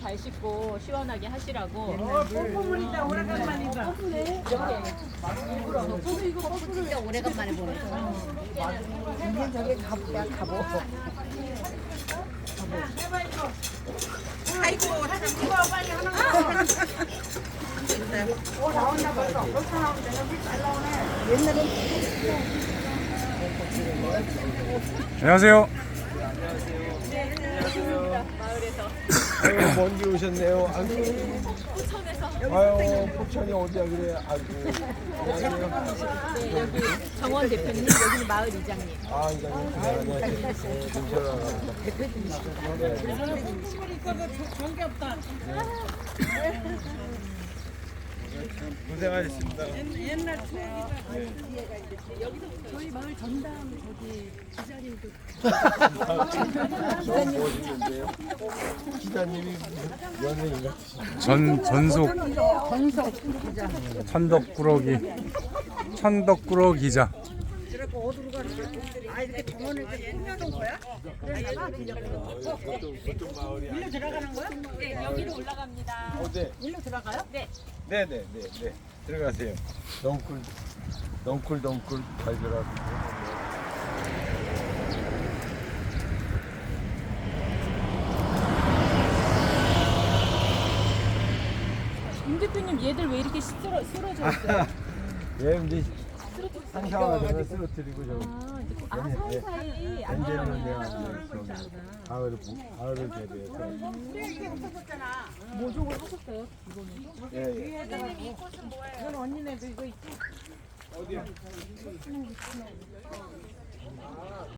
잘 씻고 시원하게 하시라고 뽀뽀물이다 오래간만이다. 이렇게 진짜 오래간만에 보네. 이제 저기 가보야 가보. 아이고 참 이거 빨리 하는 거. 어 나온다 벌써. 벌써 나오면 되나? 잘 나오네. 옛날엔 안녕하세요. 마을에서 아유, 먼지 오셨네요. 아유, 아유, 포천이 어디야 그래. 네, 여기 정원 대표님 여기는 마을 이장님 아, 이장님, 안녕하세요. 전개 없다. 고생하셨습니다. 옛날 추억이다. 멋있는데요. 기자님이 연예인 같으시죠. 전 전속 천덕꾸러기 천덕꾸러 기자. 아 이렇게 정원을 이렇게 꾸며놓은 거야? 일로 들어가는 거야? 네 여기로 올라갑니다 어, 네. 일로 들어가요? 네 네, 네, 네, 네. 들어가세요. 덩굴, 덩굴, 덩굴 잘 들어가세요. 임 대표님 얘들 왜 이렇게 쓰러, 쓰러져 있어요? 예, 이제 한샤워 되면 쓰러뜨리고 좀. 아, 이제 그- 아 사이사이 안 언제는 내가 이제 저기 가을을 보- 가을을 대비해서 모종을 하셨어요? 이거는? 예, 예. 이건 언니네도 이거 있지? 어디야?